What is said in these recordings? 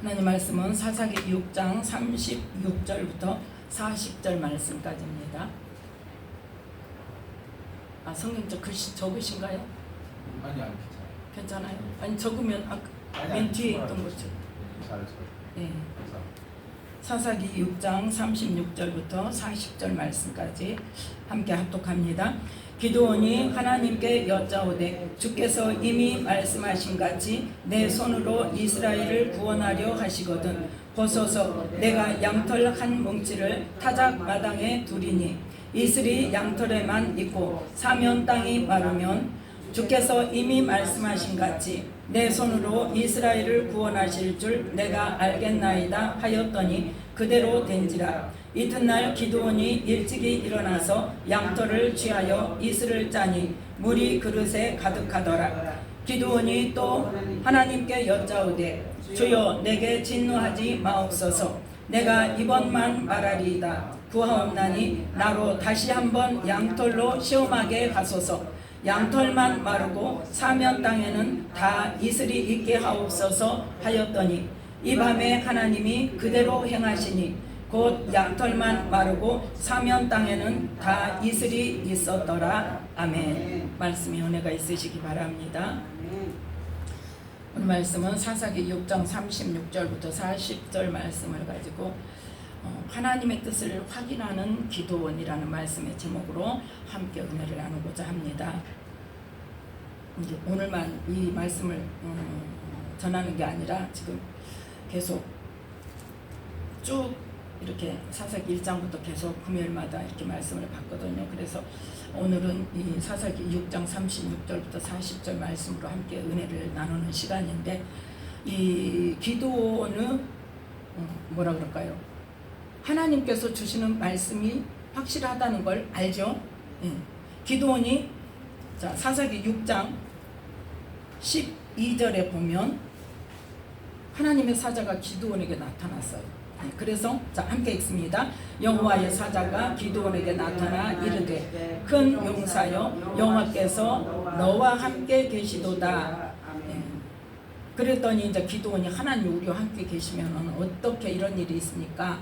하나님 말씀은 사사기 6장 36절부터 40절 말씀까지입니다. 아 성경적 글씨 적으신가요? 아니 아니 괜찮아요? 아니 적으면 아, 괜찮아요. 맨 아니, 뒤에 있던 거죠. 잘했어. 네. 사사기 6장 36절부터 40절 말씀까지 함께 합독합니다. 기도원이 하나님께 여짜오되 주께서 이미 말씀하신 같이 내 손으로 이스라엘을 구원하려 하시거든 보소서 내가 양털 한 뭉치를 타작 마당에 두리니 이슬이 양털에만 있고 사면 땅이 마르면 주께서 이미 말씀하신 같이 내 손으로 이스라엘을 구원하실 줄 내가 알겠나이다 하였더니 그대로 된지라. 이튿날 기드온이 일찍이 일어나서 양털을 취하여 이슬을 짜니 물이 그릇에 가득하더라. 기드온이 또 하나님께 여짜오되 주여 내게 진노하지 마옵소서. 내가 이번만 말하리이다. 구하옵나니 나로 다시 한번 양털로 시험하게 하소서 양털만 마르고 사면 땅에는 다 이슬이 있게 하옵소서 하였더니 이 밤에 하나님이 그대로 행하시니 곧 양털만 마르고 사면 땅에는 다 이슬이 있었더라. 아멘. 말씀이 은혜가 있으시기 바랍니다. 오늘 말씀은 사사기 6장 36절부터 40절 말씀을 가지고 어, 하나님의 뜻을 확인하는 기도원이라는 말씀의 제목으로 함께 은혜를 나누고자 합니다. 이제 오늘만 이 말씀을 음, 전하는 게 아니라 지금 계속 쭉 이렇게 사사기 1장부터 계속 금요일마다 이렇게 말씀을 받거든요. 그래서 오늘은 이 사사기 6장 36절부터 40절 말씀으로 함께 은혜를 나누는 시간인데 이 기도는 어, 뭐라 그럴까요? 하나님께서 주시는 말씀이 확실하다는 걸 알죠. 예. 기도원이 자 사사기 6장 12절에 보면 하나님의 사자가 기도원에게 나타났어요. 예, 그래서 자 함께 읽습니다. 여호와의 사자가 기도원에게 나타나 이르되 큰 용사여 여호와께서 너와 함께 계시도다. 예. 그랬더니 이제 기도원이 하나님 우리와 함께 계시면 어떻게 이런 일이 있습니까?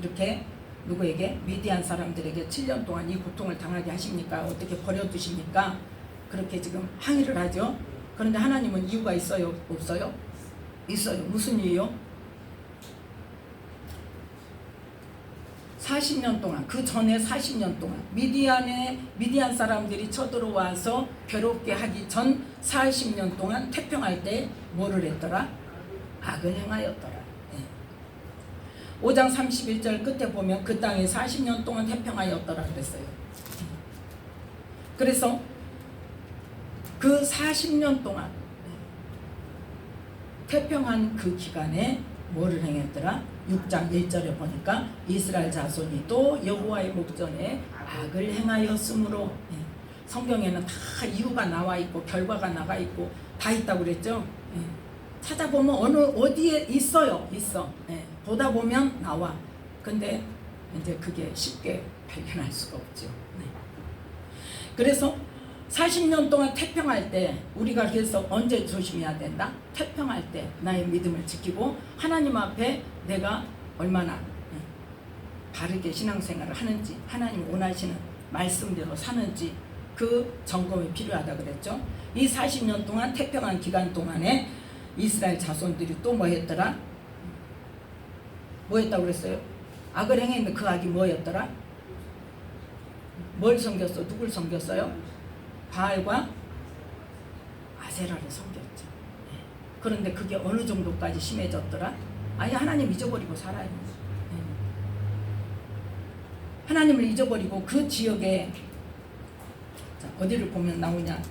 이렇게 누구에게 미디안 사람들에게 7년 동안 이 고통을 당하게 하십니까? 어떻게 버려두십니까? 그렇게 지금 항의를 하죠. 그런데 하나님은 이유가 있어요? 없어요? 있어요. 무슨 이유요? 40년 동안 그 전에 40년 동안 미디안에 미디안 사람들이 쳐들어와서 괴롭게 하기 전 40년 동안 태평할 때 뭐를 했더라? 악을 행하였더라. 예. 5장 31절 끝에 보면 그 땅에 40년 동안 태평하였더라 그랬어요. 그래서 그 40년 동안 태평한 그 기간에 뭐를 행했더라? 6장 1절에 보니까 이스라엘 자손이 또 여호와의 목전에 악을 행하였으므로 예. 성경에는 다 이유가 나와 있고 결과가 나와 있고 다 있다고 그랬죠. 예. 찾아보면 어느 어디에 있어요, 있어. 예. 보다 보면 나와. 근데 이제 그게 쉽게 발견할 수가 없죠. 네. 그래서 40년 동안 태평할 때 우리가 그래서 언제 조심해야 된다? 태평할 때 나의 믿음을 지키고 하나님 앞에 내가 얼마나 예, 바르게 신앙생활을 하는지 하나님 원하시는 말씀대로 사는지 그 점검이 필요하다 그랬죠. 이 40년 동안 태평한 기간 동안에 이스라엘 자손들이 또 뭐 했더라? 뭐 했다고 그랬어요? 악을 행했는데 그 악이 뭐였더라? 뭘 섬겼어? 누굴 섬겼어요? 바알과 아세라를 섬겼죠. 예. 그런데 그게 어느 정도까지 심해졌더라? 아예 하나님 잊어버리고 살아요. 예. 하나님을 잊어버리고 그 지역에 자, 어디를 보면 나오냐?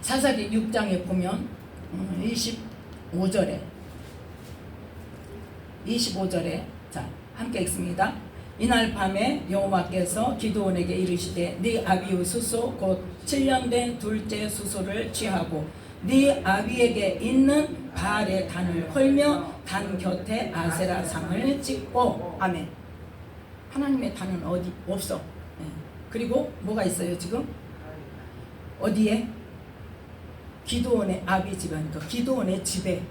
사사기 6장에 보면 25절에 25절에 자 함께 읽습니다. 이날 밤에 여호와께서 기드온에게 이르시되 네 아비의 수소 곧 7년 된 둘째 수소를 취하고 네 아비에게 있는 바알의 단을 헐며 단 곁에 아세라 상을 찍고 아멘. 하나님의 단은 어디 없어. 예. 그리고 뭐가 있어요 지금 어디에 기도원의 아비 집이니까 기도원의 집에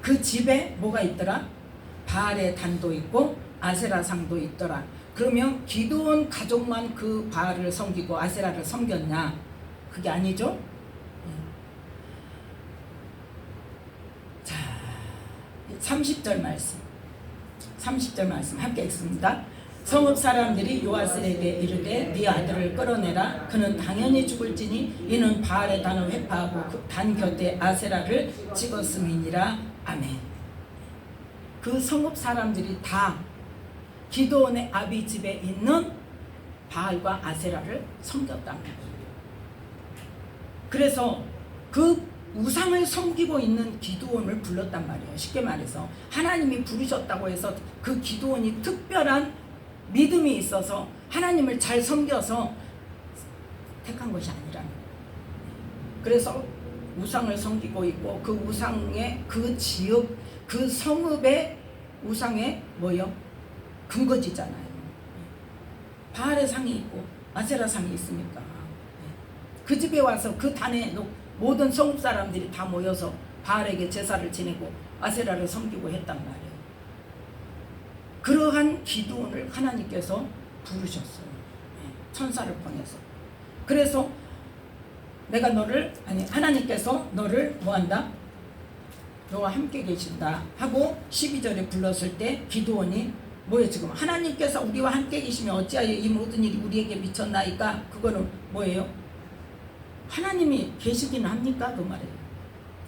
그 집에 뭐가 있더라? 바알의 단도 있고 아세라상도 있더라. 그러면 기도원 가족만 그 바알을 섬기고 아세라를 섬겼냐? 그게 아니죠. 자, 30절 말씀. 30절 말씀 함께 읽습니다. 성읍 사람들이 요아스에게 이르되 네 아들을 끌어내라 그는 당연히 죽을지니 이는 바알의 단을 회파하고 그 단 곁에 아세라를 찍었음이니라 아멘. 그 성읍 사람들이 다 기도원의 아비 집에 있는 바알과 아세라를 섬겼다는 거예요. 그래서 그 우상을 섬기고 있는 기도원을 불렀단 말이에요. 쉽게 말해서 하나님이 부르셨다고 해서 그 기도원이 특별한 믿음이 있어서 하나님을 잘 섬겨서 택한 것이 거예요. 그래서 우상을 섬기고 있고 그 우상의 그 지역 그 성읍의 우상의 뭐요? 근거지잖아요. 바알의 상이 있고 아세라 상이 있으니까 그 집에 와서 그 단에 놓- 모든 성읍 사람들이 다 모여서 바알에게 제사를 지내고 아세라를 섬기고 했단 말이에요. 그러한 기도원을 하나님께서 부르셨어요. 네, 천사를 보내서. 그래서 내가 너를 아니 하나님께서 너를 뭐한다? 너와 함께 계신다 하고 12절에 불렀을 때 기도원이 뭐예요 지금 하나님께서 우리와 함께 계시면 어찌하여 이 모든 일이 우리에게 미쳤나이까 그거는 뭐예요? 하나님이 계시긴 합니까 그 말이에요.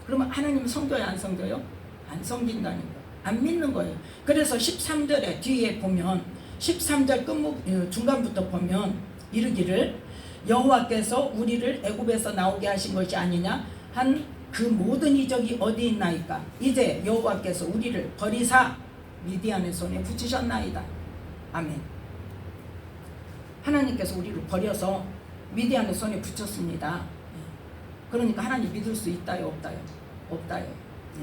그러면 하나님 성겨요 안 성겨요? 안 성긴다는 거. 안 믿는 거예요. 그래서 13절에 뒤에 보면 13절 끝목 어, 중간부터 보면 이르기를 여호와께서 우리를 애굽에서 나오게 하신 것이 아니냐 한 그 모든 이적이 어디 있나이까 이제 여호와께서 우리를 버리사 미디안의 손에 붙이셨나이다. 아멘. 하나님께서 우리를 버려서 미디안의 손에 붙였습니다. 예. 그러니까 하나님 믿을 수 있다요, 없다요? 없다요. 예.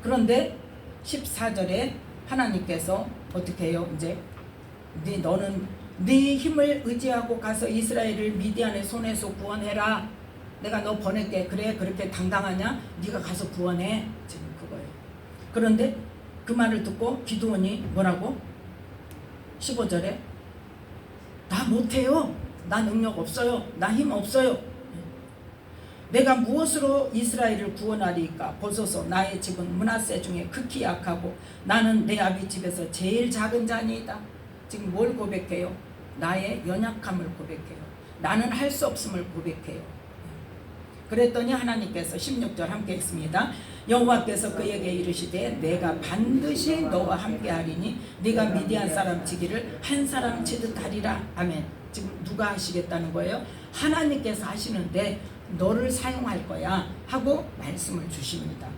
그런데 14절에 하나님께서 어떻게 해요? 이제 네 너는 네 힘을 의지하고 가서 이스라엘을 미디안의 손에서 구원해라. 내가 너 보낼게. 그래 그렇게 당당하냐? 네가 가서 구원해. 지금 그거예요. 그런데 그 말을 듣고 기도원이 뭐라고? 15절에 나 못해요. 나 능력 없어요. 나 힘 없어요. 내가 무엇으로 이스라엘을 구원하리까? 보소서 나의 집은 문하세 중에 극히 약하고 나는 내 아비 집에서 제일 작은 자니이다. 지금 뭘 고백해요? 나의 연약함을 고백해요. 나는 할 수 없음을 고백해요. 그랬더니 하나님께서 16절 함께 있습니다. 여호와께서 그에게 이르시되 내가 반드시 너와 함께 하리니 네가 미디안 사람 치기를 한 사람 치듯 하리라. 아멘. 지금 누가 하시겠다는 거예요? 하나님께서 하시는데 너를 사용할 거야 하고 말씀을 주십니다.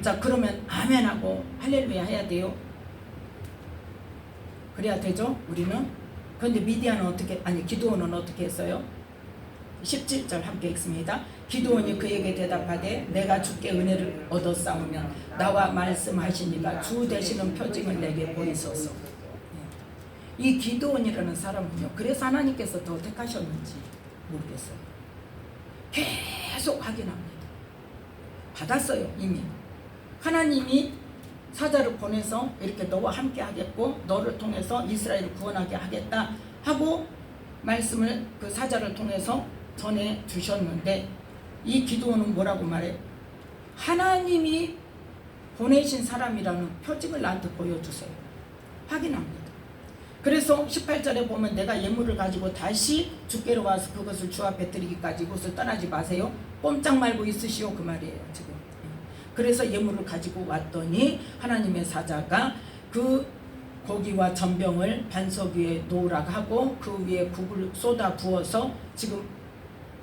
자 그러면 아멘 하고 할렐루야 해야 돼요. 그래야 되죠? 우리는 그런데 미디안은 어떻게 아니 기도원은 어떻게 했어요? 17절 함께 읽습니다. 기도원이 그에게 대답하되 내가 주께 은혜를 얻어 싸우면 나와 말씀하시니까 주 되시는 표징을 내게 보이소서. 네. 이 기도원이라는 사람은요. 그래서 하나님께서 더 택하셨는지 모르겠어요. 계속 확인합니다. 받았어요 이미. 하나님이 사자를 보내서 이렇게 너와 함께 하겠고 너를 통해서 이스라엘을 구원하게 하겠다 하고 말씀을 그 사자를 통해서 전해 주셨는데 이 기도원은 뭐라고 말해? 하나님이 보내신 사람이라는 표징을 나한테 보여주세요. 확인합니다. 그래서 18절에 보면 내가 예물을 가지고 다시 주께로 와서 그것을 주 앞에 드리기까지 이곳을 떠나지 마세요. 꼼짝 말고 있으시오 그 말이에요 지금. 그래서 예물을 가지고 왔더니 하나님의 사자가 그 고기와 전병을 반석 위에 놓으라고 하고 그 위에 국을 쏟아 부어서 지금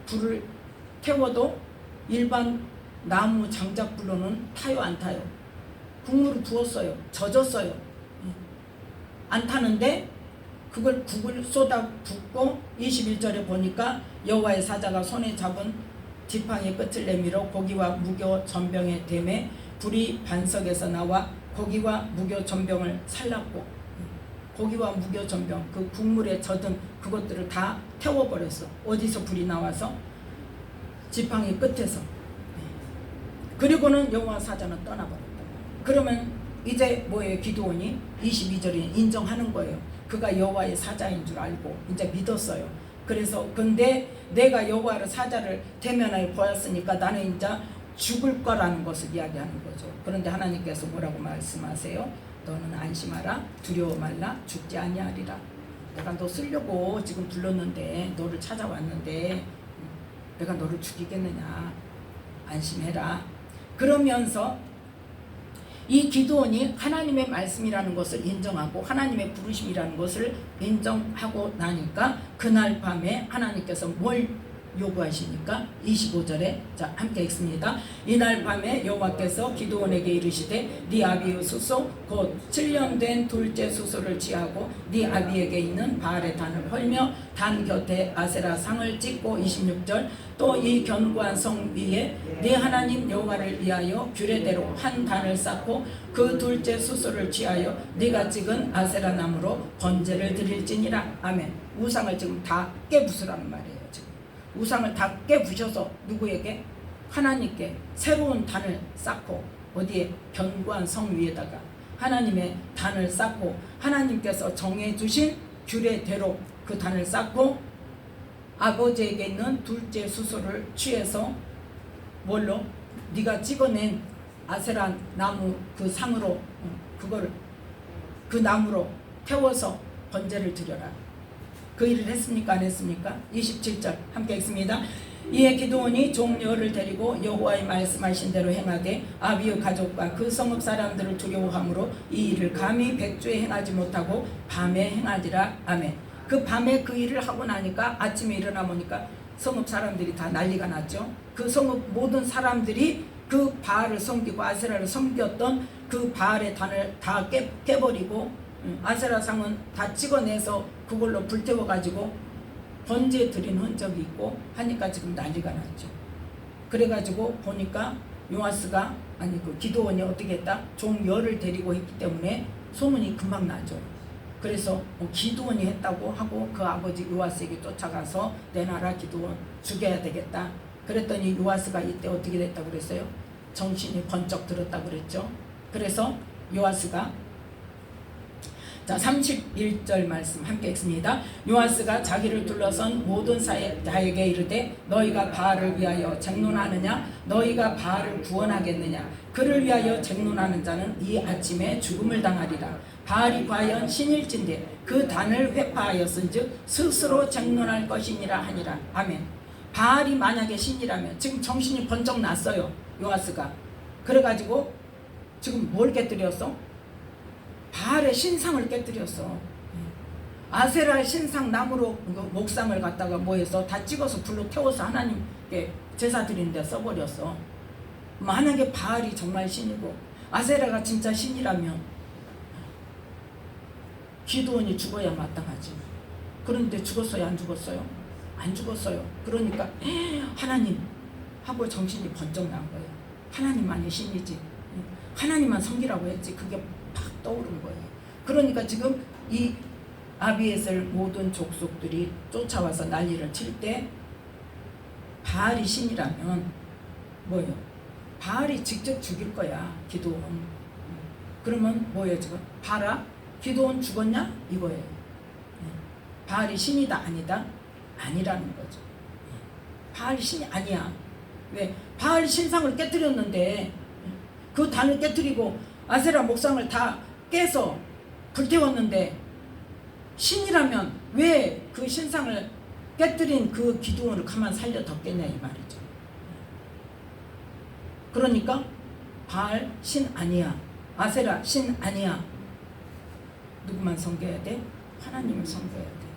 불을 태워도 일반 나무 장작불로는 타요 안 타요? 국물을 부었어요. 젖었어요. 예. 안 타는데 그걸 국을 쏟아 붓고 21절에 보니까 여호와의 사자가 손에 잡은 지팡이 끝을 내밀어 고기와 무교 전병의 댐에 불이 반석에서 나와 고기와 무교 전병을 살랐고 고기와 무교 전병 그 국물에 젖은 그것들을 다 태워버렸어. 어디서 불이 나와서 지팡이 끝에서 그리고는 여호와 사자는 떠나버렸다. 그러면 이제 뭐예요? 기도원이 22절에 인정하는 거예요. 그가 여호와의 사자인 줄 알고 이제 믿었어요. 그래서 근데 내가 여호와를 사자를 대면하여 보았으니까 나는 이제 죽을 거라는 것을 이야기하는 거죠. 그런데 하나님께서 뭐라고 말씀하세요? 너는 안심하라 두려워 말라 죽지 아니하리라. 내가 너 쓰려고 지금 불렀는데 너를 찾아왔는데 내가 너를 죽이겠느냐 안심해라. 그러면서 이 기도원이 하나님의 말씀이라는 것을 인정하고 하나님의 부르심이라는 것을 인정하고 나니까 그날 밤에 하나님께서 뭘 요구하시니까 25절에 자 함께 읽습니다. 이날 밤에 여호와께서 기도원에게 이르시되 네 아비의 수소 곧 7년 된 둘째 수소를 취하고 네 아비에게 있는 바알의 단을 헐며 단 곁에 아세라 상을 찍고 26절 또 이 견고한 성 위에 네 하나님 여호와를 위하여 규례대로 한 단을 쌓고 그 둘째 수소를 취하여 네가 찍은 아세라 나무로 번제를 드릴지니라. 아멘. 우상을 지금 다 깨부수라는 말이에요 우상을 다 깨부셔서 누구에게? 하나님께 새로운 단을 쌓고 어디에? 견고한 성 위에다가 하나님의 단을 쌓고 하나님께서 정해 주신 규례대로 그 단을 쌓고 아버지에게 있는 둘째 수소를 취해서 뭘로? 네가 찍어낸 아세란 나무 그 상으로 어, 그걸 그 나무로 태워서 번제를 드려라. 그 일을 했습니까 안 했습니까? 27절 함께 읽습니다. 이에 기도원이 종녀를 데리고 여호와의 말씀하신 대로 행하되 아비의 가족과 그 성읍 사람들을 두려워함으로 이 일을 감히 백주에 행하지 못하고 밤에 행하리라 아멘. 그 밤에 그 일을 하고 나니까 아침에 일어나 보니까 성읍 사람들이 다 난리가 났죠. 그 성읍 모든 사람들이 그 바알을 섬기고 아세라를 섬겼던 그 바알의 단을 다 깨, 깨버리고 음, 아세라 상은 다 찍어내서 그걸로 불태워 가지고 번제 드린 흔적이 있고 하니까 지금 난리가 났죠. 그래가지고 보니까 요아스가 아니 그 기도원이 어떻게 했다? 종 열을 데리고 했기 때문에 소문이 금방 나죠. 그래서 뭐 기도원이 했다고 하고 그 아버지 요아스에게 쫓아가서 내 나라 기도원 죽여야 되겠다. 그랬더니 요아스가 이때 어떻게 됐다고 그랬어요? 정신이 번쩍 들었다고 그랬죠. 그래서 요아스가 자 31절 말씀 함께 읽습니다. 요아스가 자기를 둘러선 모든 사자에게 이르되 너희가 바알을 위하여 쟁론하느냐? 너희가 바알을 구원하겠느냐? 그를 위하여 쟁론하는 자는 이 아침에 죽음을 당하리라. 바알이 과연 신일진데 그 단을 회파하였은즉 스스로 쟁론할 것이니라 하니라. 아멘. 바알이 만약에 신이라면 지금 정신이 번쩍 났어요 요아스가. 그래가지고 지금 뭘 깨뜨렸어? 바알의 신상을 깨뜨렸어. 아세라 신상 나무로 그 목상을 갖다가 뭐해서 다 찍어서 불로 태워서 하나님께 제사 드리는데 써버렸어. 만약에 바알이 정말 신이고 아세라가 진짜 신이라면 기도원이 죽어야 마땅하지. 그런데 죽었어요, 안 죽었어요? 안 죽었어요. 그러니까 하나님 하고 정신이 번쩍 난 거예요. 하나님만이 신이지. 하나님만 섬기라고 했지. 그게 팍 떠오른 거예요. 그러니까 지금 이 아비에셀 모든 족속들이 쫓아와서 난리를 칠 때 바알이 신이라면 뭐예요? 바알이 직접 죽일 거야 기도원. 그러면 뭐예요 지금? 바라 기도원 죽었냐 이거예요. 네. 바알이 신이다 아니다 아니라는 거죠. 네. 바알이 신이 아니야. 왜? 바알 신상을 깨뜨렸는데 그 단을 깨뜨리고 아세라 목상을 다 깨서 불태웠는데 신이라면 왜 그 신상을 깨뜨린 그 기도원을 가만 살려 뒀겠냐 이 말이죠. 그러니까 바알 신 아니야. 아세라 신 아니야. 누구만 섬겨야 돼? 하나님을 섬겨야 돼.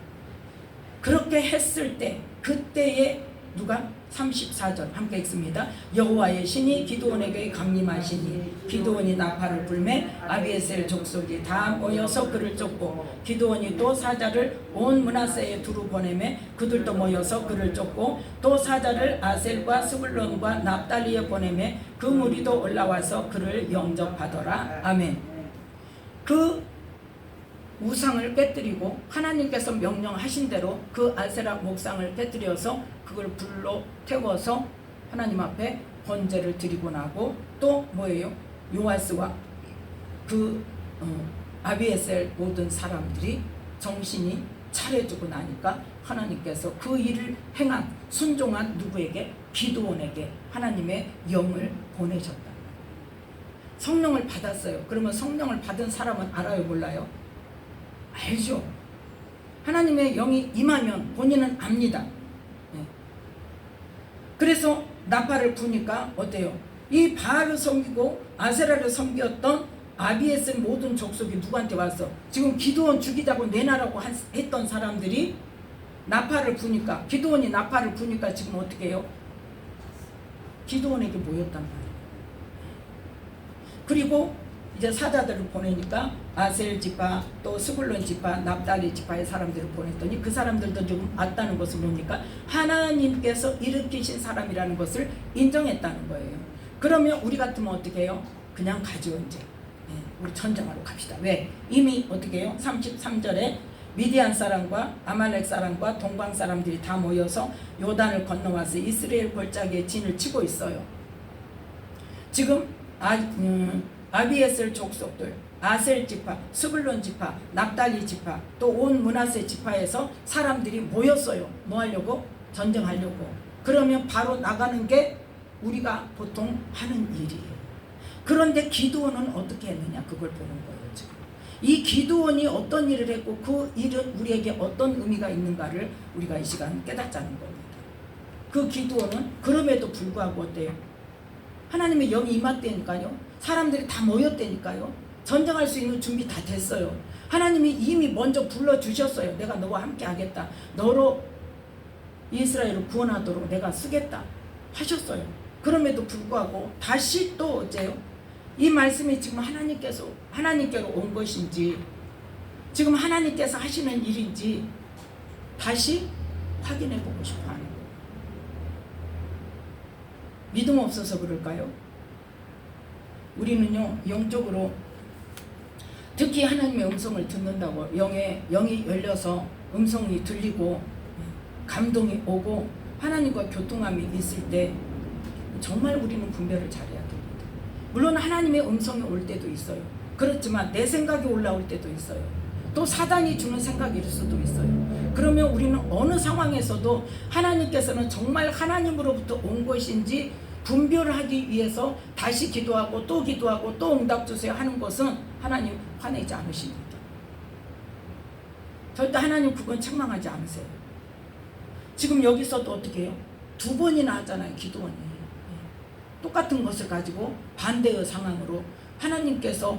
그렇게 했을 때 그때에 누가 34절 함께 읽습니다. 여호와의 신이 기도원에게 강림하시니 기도원이 나팔을 불매 아비에셀 족속이 다 모여서 그를 쫓고 기도원이 또 사자를 온 문하세에 두루 보내매 그들도 모여서 그를 쫓고 또 사자를 아셀과 스불론과 납달리에 보내매 그 무리도 올라와서 그를 영접하더라. 아멘. 그 우상을 깨뜨리고 하나님께서 명령하신 대로 그 아세라 목상을 깨뜨려서 그걸 불로 태워서 하나님 앞에 번제를 드리고 나고 또 뭐예요? 요아스와 그 어, 아비에셀 모든 사람들이 정신이 차려지고 나니까 하나님께서 그 일을 행한 순종한 누구에게 기도원에게 하나님의 영을 보내셨다. 성령을 받았어요. 그러면 성령을 받은 사람은 알아요, 몰라요? 알죠. 하나님의 영이 임하면 본인은 압니다. 예. 그래서 나팔을 부니까 어때요? 이 바알을 섬기고 아세라를 섬겼던 아비에스 모든 족속이 누구한테 왔어? 지금 기도원 죽이자고 내놔라고 한- 했던 사람들이 나팔을 부니까 기도원이 나팔을 부니까 지금 어떻게 해요? 기도원에게 모였단 말이에요. 그리고 이제 사자들을 보내니까 아셀 지파 또 스불론 지파 납달리 지파의 사람들을 보냈더니 그 사람들도 조금 왔다는 것을 보니까 하나님께서 일으키신 사람이라는 것을 인정했다는 거예요. 그러면 우리 같으면 어떻게 해요? 그냥 가죠 이제. 예, 우리 전쟁하러 갑시다. 왜? 이미 어떻게 해요? 33절에 미디안 사람과 아말렉 사람과 동방 사람들이 다 모여서 요단을 건너와서 이스라엘 골짜기에 진을 치고 있어요. 지금 아, 음, 아비에셀 족속들, 아셀 지파, 스불론 지파, 납달리 지파, 또 온 문하세 지파에서 사람들이 모였어요. 뭐 하려고? 전쟁하려고. 그러면 바로 나가는 게 우리가 보통 하는 일이에요. 그런데 기도원은 어떻게 했느냐? 그걸 보는 거예요, 지금. 이 기도원이 어떤 일을 했고 그 일은 우리에게 어떤 의미가 있는가를 우리가 이 시간 깨닫자는 겁니다. 그 기도원은 그럼에도 불구하고 어때요? 하나님의 영이 임했다니까요. 사람들이 다 모였다니까요. 전쟁할 수 있는 준비 다 됐어요. 하나님이 이미 먼저 불러주셨어요. 내가 너와 함께 하겠다. 너로 이스라엘을 구원하도록 내가 쓰겠다. 하셨어요. 그럼에도 불구하고 다시 또 어째요? 이 말씀이 지금 하나님께서 하나님께로 온 것인지 지금 하나님께서 하시는 일인지 다시 확인해 보고 싶어 하는. 믿음 없어서 그럴까요? 우리는요 영적으로 특히 하나님의 음성을 듣는다고 영의 영이 열려서 음성이 들리고 감동이 오고 하나님과 교통함이 있을 때 정말 우리는 분별을 잘해야 됩니다. 물론 하나님의 음성이 올 때도 있어요. 그렇지만 내 생각이 올라올 때도 있어요. 또 사단이 주는 생각일 수도 있어요. 그러면 우리는 어느 상황에서도 하나님께서는 정말 하나님으로부터 온 것인지 분별하기 위해서 다시 기도하고 또 기도하고 또 응답 주세요 하는 것은 하나님 화내지 않으십니다. 절대 하나님 그건 책망하지 않으세요. 지금 여기서도 어떻게 해요? 두 번이나 하잖아요, 기도원이. 예. 똑같은 것을 가지고 반대의 상황으로 하나님께서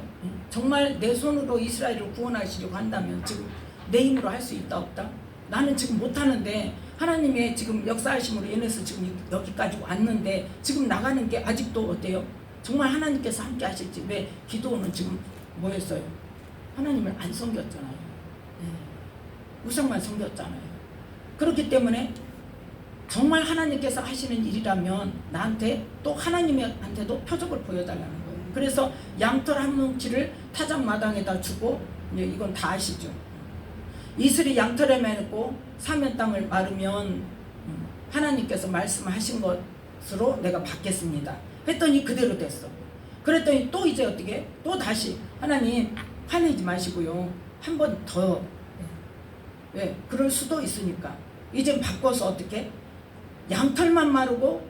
정말 내 손으로 이스라엘을 구원하시려고 한다면 지금 내 힘으로 할 수 있다 없다? 나는 지금 못하는데 하나님의 지금 역사하심으로 인해서 지금 여기까지 왔는데 지금 나가는 게 아직도 어때요? 정말 하나님께서 함께 하실지 왜 기도는 지금 뭐였어요? 하나님을 안 섬겼잖아요. 네. 우상만 섬겼잖아요. 그렇기 때문에 정말 하나님께서 하시는 일이라면 나한테 또 하나님한테도 표적을 보여달라는 거예요. 그래서 양털 한 뭉치를 타작 마당에다 주고 이제 이건 다 아시죠. 이슬이 양털에 매고 사면 땅을 마르면 음, 하나님께서 말씀하신 것으로 내가 받겠습니다. 했더니 그대로 됐어. 그랬더니 또 이제 어떻게? 또 다시 하나님 화내지 마시고요. 한 번 더. 왜? 그럴 수도 있으니까. 이제 바꿔서 어떻게? 양털만 마르고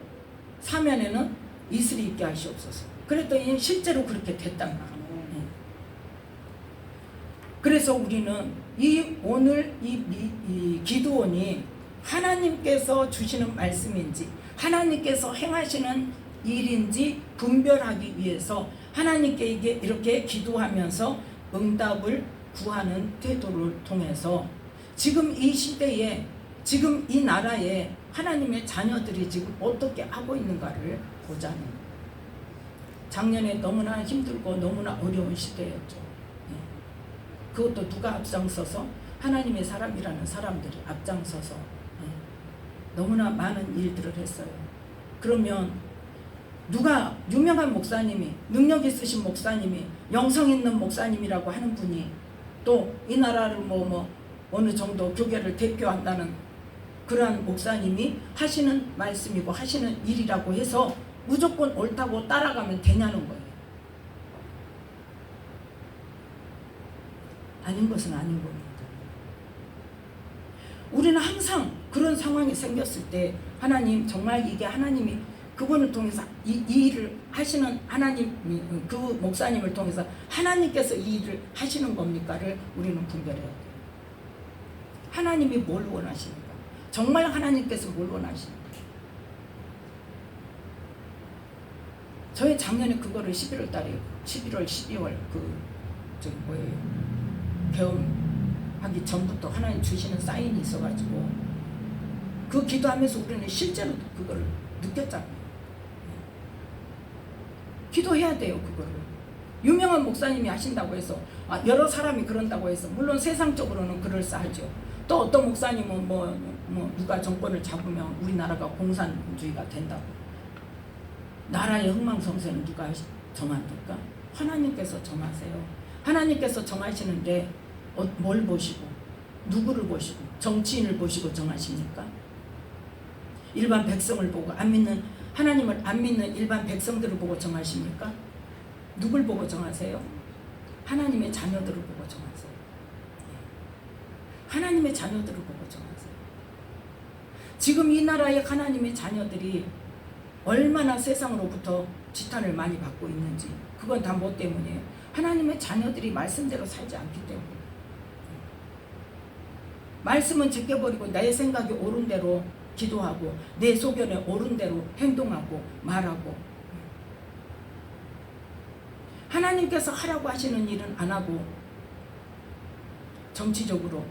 사면에는 이슬이 있게 하시옵소서. 그랬더니 실제로 그렇게 됐단 말이에요. 그래서 우리는 이 오늘 이, 미- 이 기도원이 하나님께서 주시는 말씀인지 하나님께서 행하시는 일인지 분별하기 위해서 하나님께 이게 이렇게 기도하면서 응답을 구하는 태도를 통해서 지금 이 시대에 지금 이 나라에 하나님의 자녀들이 지금 어떻게 하고 있는가를 보자는. 작년에 너무나 힘들고 너무나 어려운 시대였죠. 예. 그것도 누가 앞장서서 하나님의 사람이라는 사람들이 앞장서서 예. 너무나 많은 일들을 했어요. 그러면 누가 유명한 목사님이 능력 있으신 목사님이 영성 있는 목사님이라고 하는 분이 또 이 나라를 뭐 뭐 어느 정도 교계를 대표한다는 그러한 목사님이 하시는 말씀이고 하시는 일이라고 해서 무조건 옳다고 따라가면 되냐는 거예요. 아닌 것은 아닌 겁니다. 우리는 항상 그런 상황이 생겼을 때 하나님 정말 이게 하나님이 그분을 통해서 이, 이 일을 하시는 하나님 그 목사님을 통해서 하나님께서 이 일을 하시는 겁니까를 우리는 분별해야 돼요. 하나님이 뭘 원하십니까? 정말 하나님께서 뭘 원하십니까? 저희 작년에 그거를 11월 달에 11월 12월 그 저기 뭐예요 배움하기 전부터 하나님 주시는 사인이 있어가지고 그 기도하면서 우리는 실제로 그거를 느꼈잖아요. 기도해야 돼요 그거를. 유명한 목사님이 하신다고 해서 아, 여러 사람이 그런다고 해서 물론 세상적으로는 그럴싸하죠. 또 어떤 목사님은 뭐, 뭐 누가 정권을 잡으면 우리나라가 공산주의가 된다고. 나라의 흥망성쇠는 누가 정합니까? 하나님께서 정하세요. 하나님께서 정하시는데 어, 뭘 보시고 누구를 보시고 정치인을 보시고 정하십니까? 일반 백성을 보고 안 믿는 하나님을 안 믿는 일반 백성들을 보고 정하십니까? 누굴 보고 정하세요? 하나님의 자녀들을 보고 정하세요. 하나님의 자녀들을 보고 정하세요. 지금 이 나라의 하나님의 자녀들이 얼마나 세상으로부터 지탄을 많이 받고 있는지 그건 다 뭐 때문이에요? 하나님의 자녀들이 말씀대로 살지 않기 때문에 말씀은 지켜버리고 내 생각이 옳은 대로 기도하고 내 소견에 옳은 대로 행동하고 말하고 하나님께서 하라고 하시는 일은 안 하고 정치적으로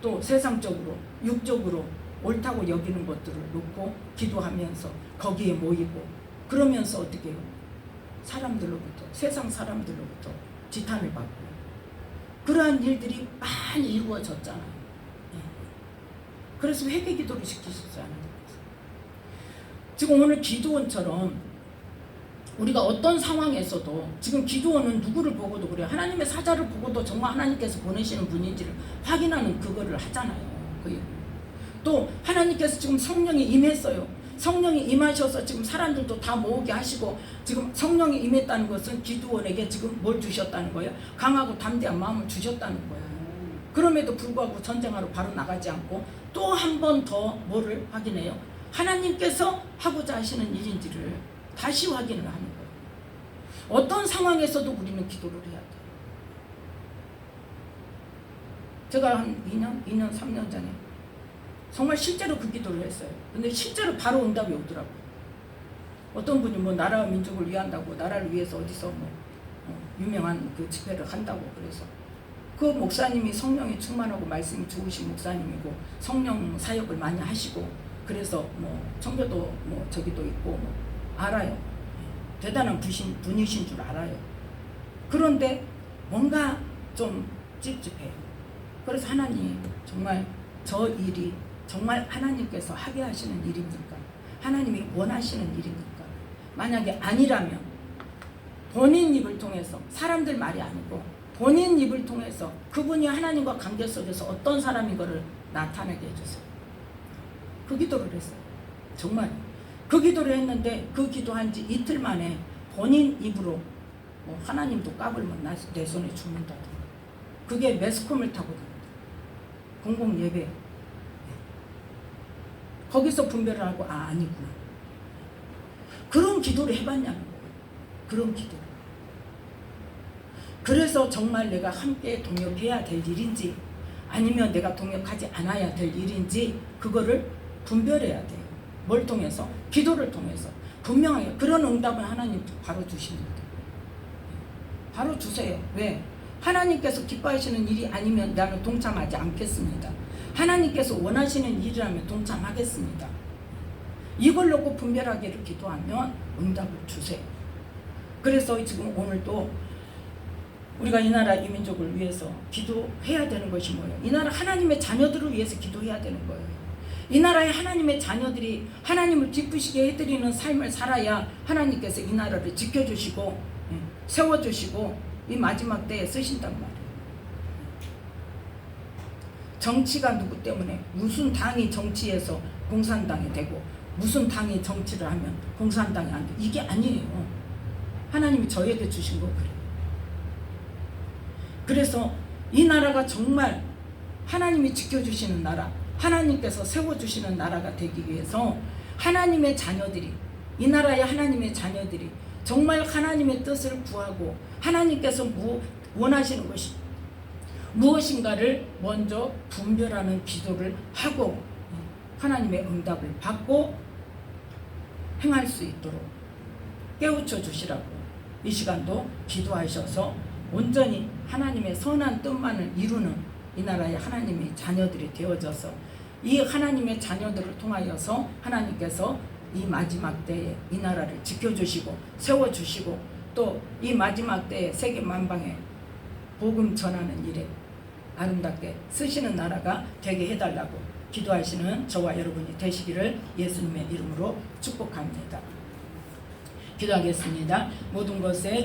또 세상적으로 육적으로 옳다고 여기는 것들을 놓고 기도하면서 거기에 모이고 그러면서 어떻게 해요? 사람들로부터 세상 사람들로부터 지탄을 받고 그러한 일들이 많이 이루어졌잖아요. 예. 그래서 회개 기도를 시키셨잖아요. 지금 오늘 기도원처럼 우리가 어떤 상황에서도 지금 기도원은 누구를 보고도 그래요. 하나님의 사자를 보고도 정말 하나님께서 보내시는 분인지를 확인하는 그거를 하잖아요. 그또 하나님께서 지금 성령이 임했어요. 성령이 임하셔서 지금 사람들도 다 모으게 하시고 지금 성령이 임했다는 것은 기도원에게 지금 뭘 주셨다는 거예요? 강하고 담대한 마음을 주셨다는 거예요. 그럼에도 불구하고 전쟁하러 바로 나가지 않고 또 한 번 더 뭐를 확인해요? 하나님께서 하고자 하시는 일인지를 다시 확인을 하는 거예요. 어떤 상황에서도 우리는 기도를 해야 돼요. 제가 한 2년, 2년, 3년 전에 정말 실제로 그 기도를 했어요. 근데 실제로 바로 응답이 오더라고요. 어떤 분이 뭐 나라와 민족을 위한다고 나라를 위해서 어디서 뭐 어, 유명한 그 집회를 한다고 그래서 그 목사님이 성령이 충만하고 말씀이 좋으신 목사님이고 성령 사역을 많이 하시고 그래서 뭐 청교도 뭐 저기도 있고 뭐 알아요. 예, 대단한 분신, 분이신 줄 알아요. 그런데 뭔가 좀 찝찝해요. 그래서 하나님 정말 저 일이 정말 하나님께서 하게 하시는 일입니까? 하나님이 원하시는 일입니까? 만약에 아니라면 본인 입을 통해서 사람들 말이 아니고 본인 입을 통해서 그분이 하나님과 관계 속에서 어떤 사람인 것을 나타내게 해주세요. 그 기도를 했어요. 정말. 그 기도를 했는데 그 기도한 지 이틀 만에 본인 입으로 뭐 하나님도 까불면 나, 내 손에 죽는다든가. 그게 매스컴을 타고 다니다. 공공 예배. 거기서 분별을 하고 아 아니구나. 그런 기도를 해봤냐는 거예요. 그런 기도를 그래서 정말 내가 함께 동역해야 될 일인지 아니면 내가 동역하지 않아야 될 일인지 그거를 분별해야 돼요 뭘 통해서? 기도를 통해서 분명하게 그런 응답은 하나님 바로 주십니다 바로 주세요 왜? 하나님께서 기뻐하시는 일이 아니면 나는 동참하지 않겠습니다 하나님께서 원하시는 일이라면 동참하겠습니다. 이걸 놓고 분별하기를 기도하면 응답을 주세요. 그래서 지금 오늘도 우리가 이 나라 이 민족을 위해서 기도해야 되는 것이 뭐예요? 이 나라 하나님의 자녀들을 위해서 기도해야 되는 거예요. 이 나라의 하나님의 자녀들이 하나님을 기쁘시게 해드리는 삶을 살아야 하나님께서 이 나라를 지켜주시고 예, 세워주시고 이 마지막 때에 쓰신단 말이에요. 정치가 누구 때문에 무슨 당이 정치에서 공산당이 되고 무슨 당이 정치를 하면 공산당이 안 돼. 이게 아니에요. 하나님이 저에게 주신 거 그래요. 그래서 이 나라가 정말 하나님이 지켜주시는 나라, 하나님께서 세워주시는 나라가 되기 위해서 하나님의 자녀들이, 이 나라의 하나님의 자녀들이 정말 하나님의 뜻을 구하고 하나님께서 무, 원하시는 것이 무엇인가를 먼저 분별하는 기도를 하고 하나님의 응답을 받고 행할 수 있도록 깨우쳐 주시라고 이 시간도 기도하셔서 온전히 하나님의 선한 뜻만을 이루는 이 나라의 하나님의 자녀들이 되어져서 이 하나님의 자녀들을 통하여서 하나님께서 이 마지막 때에 이 나라를 지켜주시고 세워주시고 또 이 마지막 때에 세계 만방에 복음 전하는 일에 아름답게 쓰시는 나라가 되게 해달라고 기도하시는 저와 여러분이 되시기를 예수님의 이름으로 축복합니다. 기도하겠습니다. 모든 것에 주